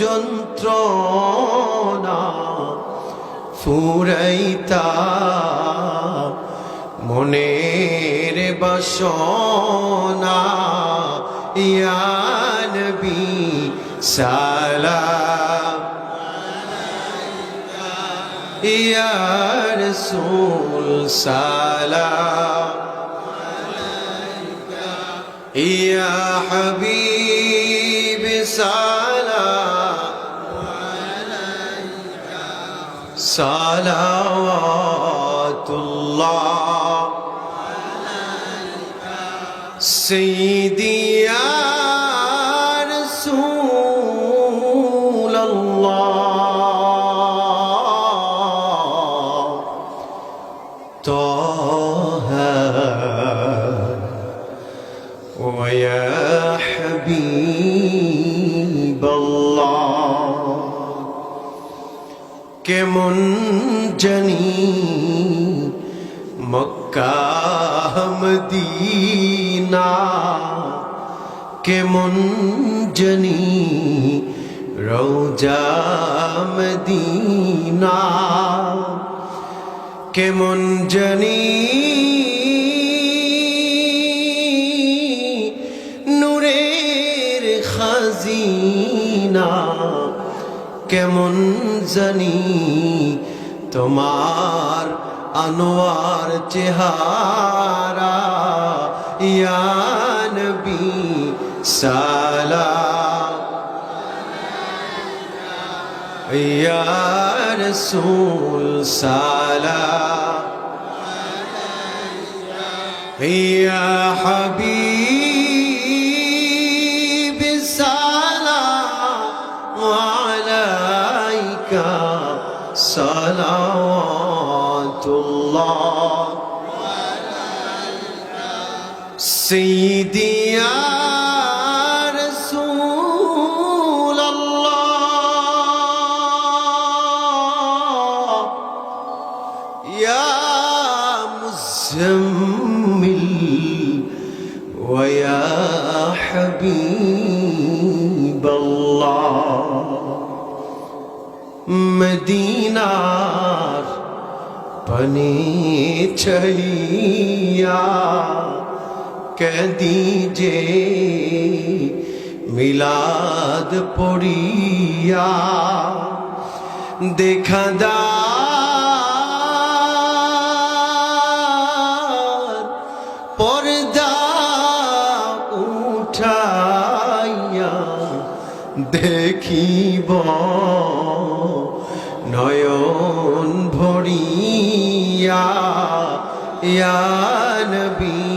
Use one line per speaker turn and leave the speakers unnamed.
যন্ত্রণা ফুরাইতা মনের বাসনা। ইয়ানবি সালাম। ইয়ার সুল সালাম। ইয়া হাবি صلوات الله سيدي يا رسول الله. طه ويا حبيب কেমন জানি মক্কাহমদিনা কেমন জানি রৌজামদিনা কেমন জানি কেমন জানি তোমার আনোয়ার চেহারা? ইয়ানবি সালাম। ইয়া রসুল সালাম। ইয়া হাবিব الله سيدي يا رسول الله يا مزمل ويا حبيب الله. مدينة পানি ছাইয়া কেদি যে মিলাদ পড়িয়া দেখা দা পর্দা উঠাইয়া দেখিব নয়ন ভরিয়া ইয়া নবী